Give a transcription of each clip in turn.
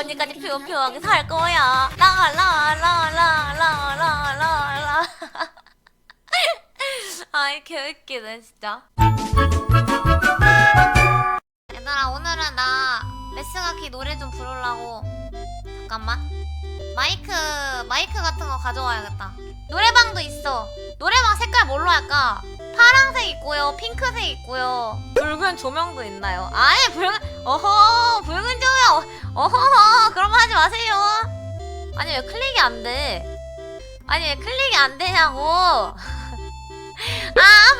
언니까지 표표하게 살 거야. 라라라라라라라. 아이 개웃기네 진짜. 얘들아 오늘은 나 레스가키 노래 좀 부르려고 잠깐만 마이크 마이크 같은 거 가져와야겠다. 노래방도 있어. 노래방 색깔 뭘로 할까? 파랑색 있고요, 핑크색 있고요. 붉은 조명도 있나요? 아예 붉은 어허 붉은 조명 어허 마세요. 아니 왜 클릭이 안 돼? 아니 왜 클릭이 안 되냐고? 아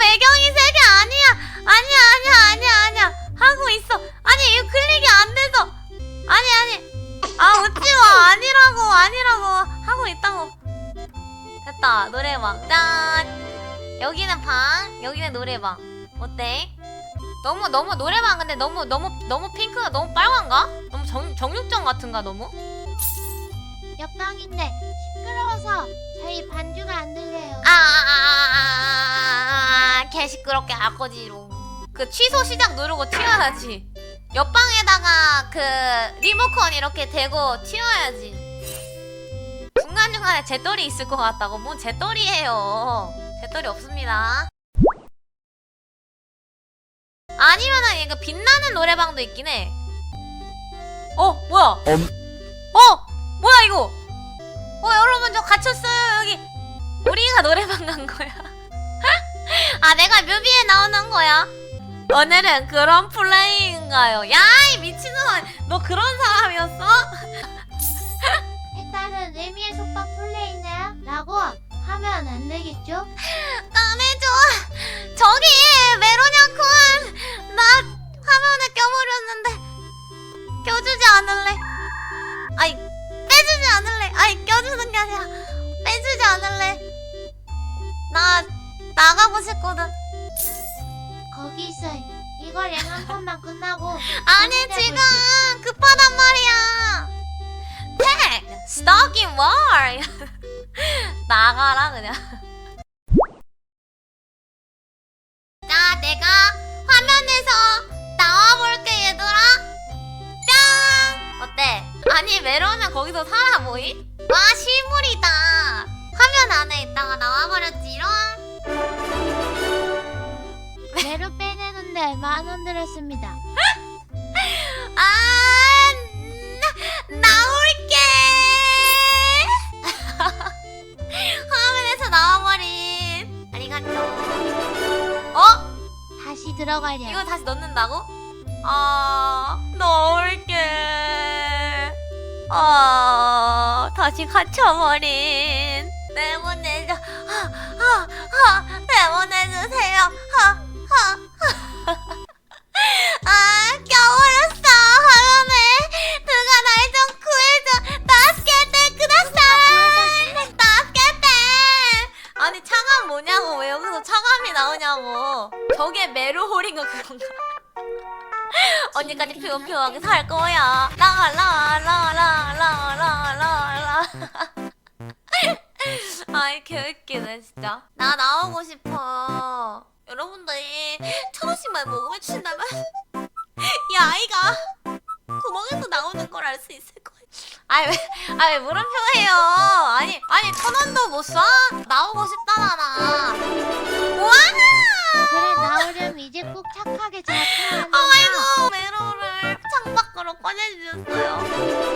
배경이 색이 아니야 아니야 아니야 아니야 아니야 하고 있어 아니 이거 클릭이 안 돼서 아니 아니 아 웃지 마 아니라고 아니라고 하고 있다고 됐다 노래방 짠 여기는 방 여기는 노래방 어때? 너무 너무 노래방 근데 너무 너무 너무 핑크가 너무 빨간가? 너무 정, 정육점 같은가 너무? 옆방인데 시끄러워서 저희 반주가 안 들려요. 아 아 아 아아아 개 시끄럽게 할 거지롱 그 취소 시작 누르고 튀어야지 옆방에다가 그 리모컨 이렇게 대고 튀어야지 중간중간에 재떨이 있을 것 같다고 뭔 재떨이에요 재떨이 없습니다 아니면은 이거 빛나는 노래방도 있긴 해 어, 뭐야? 엄. 어, 뭐야 이거? 어, 여러분 저 갇혔어요 여기. 우리가 노래방 간 거야. 아, 내가 뮤비에 나오는 거야. 오늘은 그런 플레이인가요? 야, 이 미친놈아, 너 그런 사람이었어? 일단은 의미의 속박 플레이네요. 라고 하면 안 되겠죠? 나가고 싶거든. 거기 있어. 이거 랭한 판만 끝나고 아니 지금 급하단 말이야. 택 스토킹 월 나가라 그냥. 자 내가 화면에서 나와볼게 얘들아. 짠 어때? 아니 메로는 거기서 살아 보이? 와 실물이 빼내는데 만원 들었습니다. 아, 나, 나올게. 화면에서 나와버린. 아리가또. 어? 다시 들어가려. 이거 다시 넣는다고? 아, 넣을게. 아, 다시 갇혀버린. 내보내줘. 하, 하, 하, 내보내주세요. 하, 하, 하. 차감 뭐냐고. 왜 여기서 차감이 나오냐고. 저게 메로홀인가 그건가? 언니까지 표현표현하게 살 거야. 라라라라라라라. 아이 개웃기네 진짜. 나 나오고 싶어. 여러분들이 천 원씩만 모금해 주신다면 이 아이가 아이 왜, 아이 왜 물음표해요? 아니 아니 천 원도 못 쏴? 나오고 싶다잖아. 와! 그래 나오려면 이제 꼭 착하게 작품하는 아이고 메로를 창밖으로 꺼내주셨어요.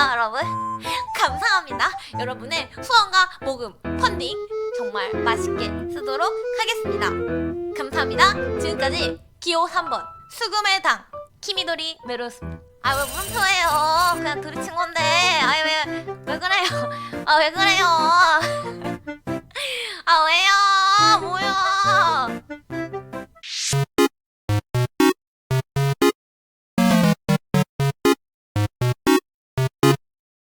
감사해요 여러분. 감사합니다. 여러분의 후원과 모금 펀딩 정말 맛있게 쓰도록 하겠습니다. 감사합니다. 지금까지 기호 3번 수금의 당 키미도리 메로였습니다 아왜 문투예요? 그냥 들이친 건데. 아, 왜, 왜 그래요? 아 왜 그래요? 아 왜요? 뭐야?